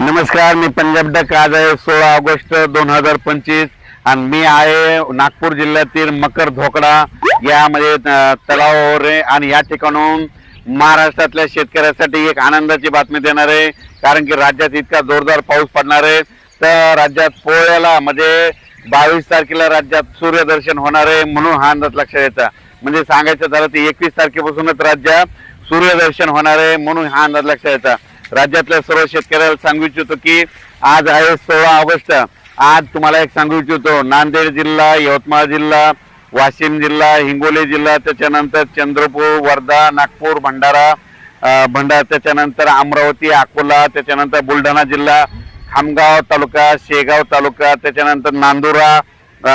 नमस्कार मी पंजाब डक आज आहे सोळा ऑगस्ट दोन हजार पंचवीस आणि मी आहे नागपूर जिल्ह्यातील मकर धोकडा. यामध्ये अं, तलावावर आहे आणि या ठिकाणून महाराष्ट्रातल्या शेतकऱ्यासाठी एक आनंदाची बातमी देणार आहे. कारण की राज्यात इतका जोरदार पाऊस पडणार आहे. तर राज्यात पोळ्याला म्हणजे बावीस तारखेला राज्यात सूर्यदर्शन होणार आहे म्हणून हा अंदाज लक्षात येतं. म्हणजे सांगायचं झालं तर एकवीस तारखेपासूनच राज्यात सूर्यदर्शन होणार आहे म्हणून हा अंदाज लक्षात येतं. राज्यातल्या सर्व शेतकऱ्याला सांगू इच्छितो की आज आहे सोळा ऑगस्ट. आज तुम्हाला एक सांगू इच्छितो. नांदेड जिल्हा यवतमाळ जिल्हा वाशिम जिल्हा हिंगोली जिल्हा त्याच्यानंतर चंद्रपूर वर्धा नागपूर भंडारा भंडारा त्याच्यानंतर अमरावती अकोला त्याच्यानंतर बुलढाणा जिल्हा खामगाव तालुका शेगाव तालुका त्याच्यानंतर नांदुरा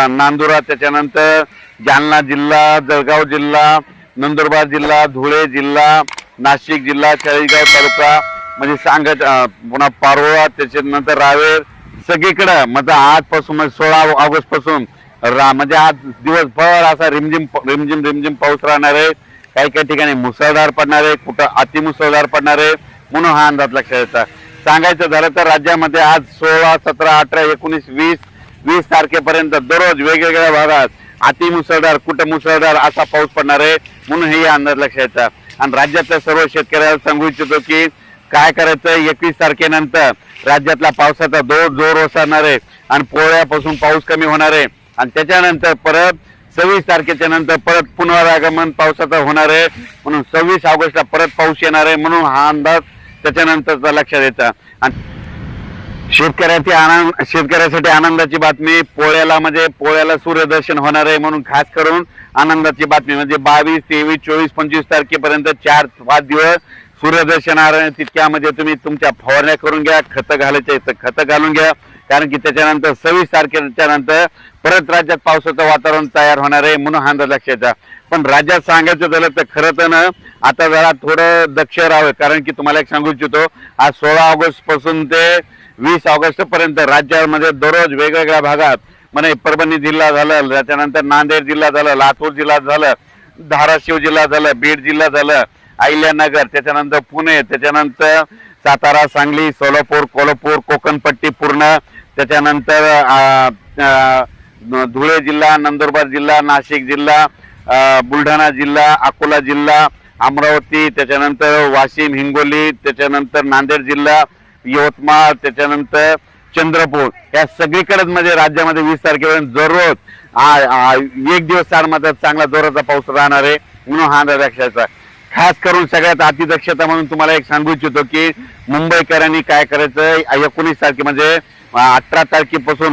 नांदुरा त्याच्यानंतर जालना जिल्हा जळगाव जिल्हा नंदुरबार जिल्हा धुळे जिल्हा नाशिक जिल्हा चाळीसगाव तालुका म्हणजे सांगत पुन्हा पारोळा त्याच्यानंतर रावेर सगळीकडं. म्हणजे आजपासून म्हणजे सोळा ऑगस्टपासून रा म्हणजे आज दिवसभर असा रिमझिम रिमझिम रिमझिम पाऊस राहणार आहे. काही काही ठिकाणी मुसळधार पडणार आहे. कुठं अतिमुसळधार पडणार आहे. म्हणून हा अंदाज लक्षात येतात सांगायचं झालं तर राज्यामध्ये आज सोळा सतरा अठरा एकोणीस वीस वीस तारखेपर्यंत दररोज वेगवेगळ्या भागात अति मुसळधार कुठं मुसळधार असा पाऊस पडणार आहे. म्हणून हे अंदाज लक्षात येतात आणि राज्यातल्या सर्व शेतकऱ्याला सांगू इच्छितो की काय करायचं? एकवीस तारखेनंतर राज्यातला पावसाचा जोर जोर ओसरणार आहे आणि पोळ्यापासून पाऊस कमी होणार आहे. आणि त्याच्यानंतर परत सव्वीस तारखेच्या नंतर परत पुनरागमन पावसाचं होणार आहे. म्हणून सव्वीस ऑगस्टला परत पाऊस येणार आहे म्हणून हा अंदाज त्याच्यानंतरचा लक्षात येतं. आणि शेतकऱ्याची आनंद शेतकऱ्यासाठी आनंदाची बातमी पोळ्याला म्हणजे पोळ्याला सूर्यदर्शन होणार आहे म्हणून खास करून आनंदाची बातमी म्हणजे बावीस तेवीस चोवीस पंचवीस तारखेपर्यंत चार पाच दिवस सूर्यदर्शनारायण तितक्यामध्ये तुम्ही तुमच्या फवारण्या करून घ्या खतं घालायचे तर खतं घालून घ्या. कारण की त्याच्यानंतर सव्वीस तारखेच्या नंतर परत राज्यात पावसाचं वातावरण तयार होणार आहे म्हणून हा अंदाज लक्षात पण राज्यात सांगायचं झालं तर खरं तर ना आता जरा थोडं दक्ष राहावं. कारण की तुम्हाला एक सांगू इच्छितो आज सोळा ऑगस्टपासून ते वीस ऑगस्ट पर्यंत राज्यामध्ये दररोज वेगवेगळ्या भागात म्हणजे परभणी जिल्हा झालं त्याच्यानंतर नांदेड जिल्हा झालं लातूर जिल्हा झालं धाराशिव जिल्हा झालं बीड जिल्हा झालं अहिल्यानगर त्याच्यानंतर पुणे त्याच्यानंतर सातारा सांगली सोलापूर कोल्हापूर कोकणपट्टी पूर्ण त्याच्यानंतर धुळे जिल्हा नंदुरबार जिल्हा नाशिक जिल्हा बुलढाणा जिल्हा अकोला जिल्हा अमरावती त्याच्यानंतर वाशिम हिंगोली त्याच्यानंतर नांदेड जिल्हा यवतमाळ त्याच्यानंतर चंद्रपूर. या सगळीकडेच म्हणजे राज्यामध्ये वीस तारखेपर्यंत दररोज एक दिवस चार मात्र चांगला जोराचा पाऊस राहणार आहे म्हणून हा अंदाज खास करून सगळ्यात अतिदक्षता म्हणून तुम्हाला एक सांगू इच्छितो की मुंबईकरांनी काय करायचं एकोणीस तारखे म्हणजे अठरा तारखेपासून